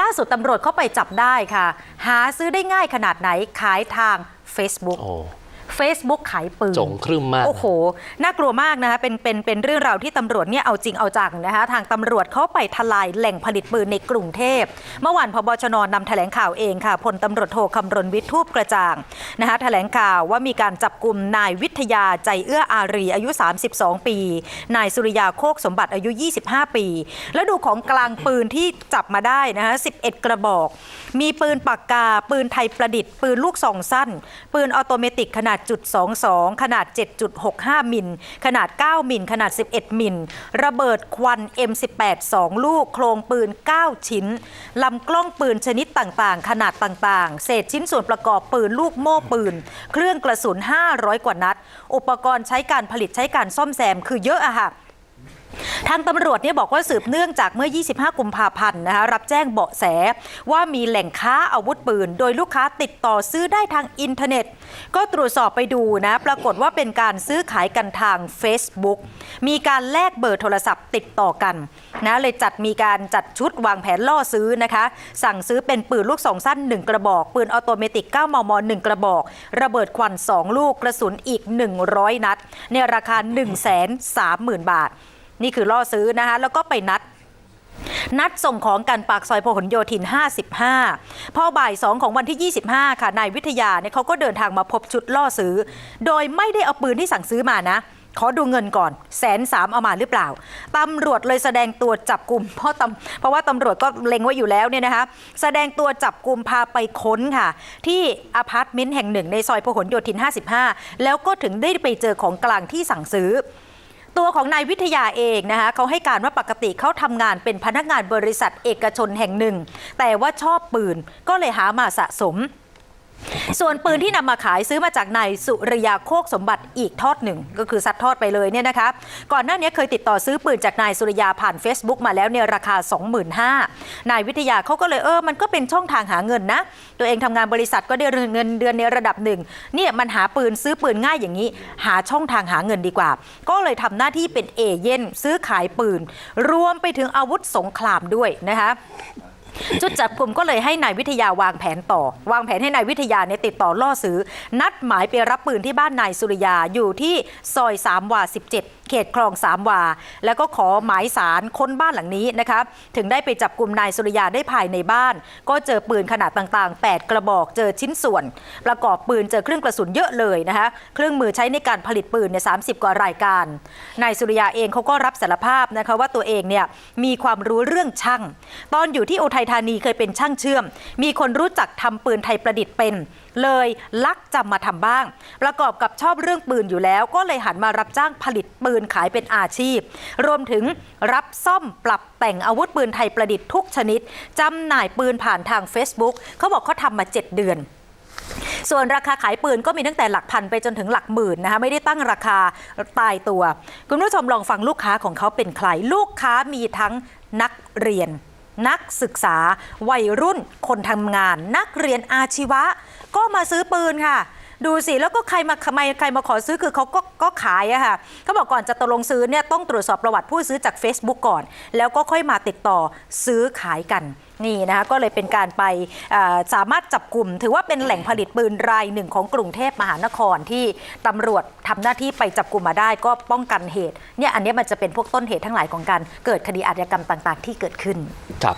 ล่าสุดตำรวจเข้าไปจับได้ค่ะ หาซื้อได้ง่ายขนาดไหนขายทาง Facebook โอ้ Facebook ขายปืนจงครึ่มมาก โอ้โห น่ากลัวมากนะคะเป็นเป็นเป็นเรื่องราวที่ตำรวจเนี่ยเอาจริงเอาจังนะคะทางตำรวจเข้าไปทลายแหล่งผลิตปืนในกรุงเทพ เมื่อวานพบชนนำแถลงข่าวเองค่ะพลตำรวจโทคำรณวิทย์ทูปกระจ่างนะคะแถลงข่าวว่ามีการจับกลุ่มนายวิทยาใจเอื้ออารีอายุ 32 ปี นายสุริยาโคกสมบัติอายุ 25 ปี แล้วดูของกลางปืนที่จับมาได้นะคะ11 กระบอก มีปืนปากกา ปืนไทยประดิษฐ์ ปืนลูกซองสั้น ปืนออโตเมติกขนาดจุด22 ขนาด 7.65 มิล ขนาด 9 มิล ขนาด 11 มิล ระเบิดควัน M18 2 ลูก โครงปืน 9 ชิ้น ลำกล้องปืนชนิดต่างๆ ขนาดต่างๆ เศษชิ้นส่วนประกอบปืนลูกโม่ปืน เครื่องกระสุน 500 กว่านัด อุปกรณ์ใช้การผลิตใช้การซ่อมแซมคือเยอะอะค่ะ ทางตำรวจเนี่ยบอกว่าสืบเนื่องจากเมื่อ 25 กุมภาพันธ์นะคะรับแจ้งเบาะแสว่ามีแหล่งค้าอาวุธปืน โดยลูกค้าติดต่อซื้อได้ทางอินเทอร์เน็ต ก็ตรวจสอบไปดูนะ ปรากฏว่าเป็นการซื้อขายกันทาง Facebook มีการแลกเบอร์โทรศัพท์ติดต่อกันนะเลยจัดมีการจัดชุดวางแผนล่อซื้อนะคะ สั่งซื้อเป็นปืนลูกสองสั้น 1 กระบอก ปืนออโตเมติก 9 มม 1 กระบอก ระเบิดควัน 2 ลูกกระสุนอีก 100 นัด ในราคา 1 3 0 0 0 0 บาท นี่คือล่อซื้อนะคะแล้วก็ไปนัดนัดส่งของกันปากซอยพหลโยธิน 55 พอบ่าย 2 ของวันที่ 25 ค่ะ นายวิทยาเนี่ยเขาก็เดินทางมาพบชุดล่อซื้อ โดยไม่ได้เอาปืนที่สั่งซื้อมานะ ขอดูเงินก่อนแสนสามเอามาหรือเปล่า ตำรวจเลยแสดงตัวจับกลุ่มเพราะตำเพราะว่าตำรวจก็เล็งไว้อยู่แล้วเนี่ยนะคะ แสดงตัวจับกลุ่มพาไปค้นค่ะ ที่อพาร์ตเมนต์แห่งหนึ่งในซอยพหลโยธิน 55 แล้วก็ถึงได้ไปเจอของกลางที่สั่งซื้อ ตัวของนายวิทยาเองนะคะเขาให้การว่าปกติเขาทำงานเป็นพนักงานบริษัทเอกชนแห่งหนึ่ง แต่ว่าชอบปืนก็เลยหามาสะสม ส่วนปืนที่นำมาขายซื้อมาจากนายสุริยาโคกสมบัติอีกทอดหนึ่ง ก็คือซัดทอดไปเลยเนี่ยนะคะก่อนหน้านี้เคยติดต่อซื้อปืนจากนายสุริยาผ่าน Facebook มาแล้วในราคา 25,000นายวิทยาเขาก็เลยเออมันก็เป็นช่องทางหาเงินนะ ตัวเองทำงานบริษัทก็ได้เงินเดือนในระดับหนึ่งเนี่ยมันหาปืนซื้อปืนง่ายอย่างนี้ หาช่องทางหาเงินดีกว่า ก็เลยทำหน้าที่เป็นเอเย่นซื้อขายปืน รวมไปถึงอาวุธสงครามด้วยนะคะ จุดจับกลุ่มก็เลยให้นายวิทยาวางแผนต่อ วางแผนให้นายวิทยาเนี่ยติดต่อล่อซื้อ นัดหมายไปรับปืนที่บ้านนายสุริยาอยู่ที่ซอยสามวา17 เขตคลองสามวา แล้วก็ขอหมายสารค้นบ้านหลังนี้นะคะถึงได้ไปจับกลุ่มนายสุริยาได้ภายในบ้าน ก็เจอปืนขนาดต่างๆ 8 กระบอกเจอชิ้นส่วน ประกอบปืนเจอเครื่องกระสุนเยอะเลยนะคะเครื่องมือใช้ในการผลิตปืนเนี่ยสากว่ารายการนายสุริยาเองเขาก็รับสารภาพนะคะว่าตัวเองเนี่ยมีความรู้เรื่องช่าง ตอนอยู่ที่อุทัยธานีเคยเป็นช่างเชื่อม มีคนรู้จักทำปืนไทยประดิษฐ์เป็น เลยลักจำมาทำบ้าง ประกอบกับชอบเรื่องปืนอยู่แล้ว ก็เลยหันมารับจ้างผลิตปืนขายเป็นอาชีพ รวมถึงรับซ่อมปรับแต่งอาวุธปืนไทยประดิษฐ์ทุกชนิดจำหน่ายปืนผ่านทาง Facebook เขาบอกเขาทำมา 7 เดือนส่วนราคาขายปืนก็มีตั้งแต่หลักพันไปจนถึงหลักหมื่นนะคะไม่ได้ตั้งราคาตายตัว คุณผู้ชมลองฟังลูกค้าของเขาเป็นใคร ลูกค้ามีทั้งนักเรียน นักศึกษา วัยรุ่น คนทำงาน นักเรียนอาชีวะ ก็มาซื้อปืนค่ะ ดูสิ แล้วก็ใครมาใครใครมาขอซื้อคือเขาก็ก็ขายอะค่ะเขาบอกก่อนจะตกลงซื้อเนี่ยต้องตรวจสอบประวัติผู้ซื้อจาก Facebook ก่อน แล้วก็ค่อยมาติดต่อซื้อขายกันนี่นะคะก็เลยเป็นการไปสามารถจับกลุ่ม ถือว่าเป็นแหล่งผลิตปืนรายหนึ่งของกรุงเทพมหานครที่ตำรวจทำหน้าที่ไปจับกลุ่มมาได้ก็ป้องกันเหตุเนี่ยอันนี้มันจะเป็นพวกต้นเหตุทั้งหลายของการเกิดคดีอาชญากรรมต่าง ๆ ที่เกิดขึ้นครับ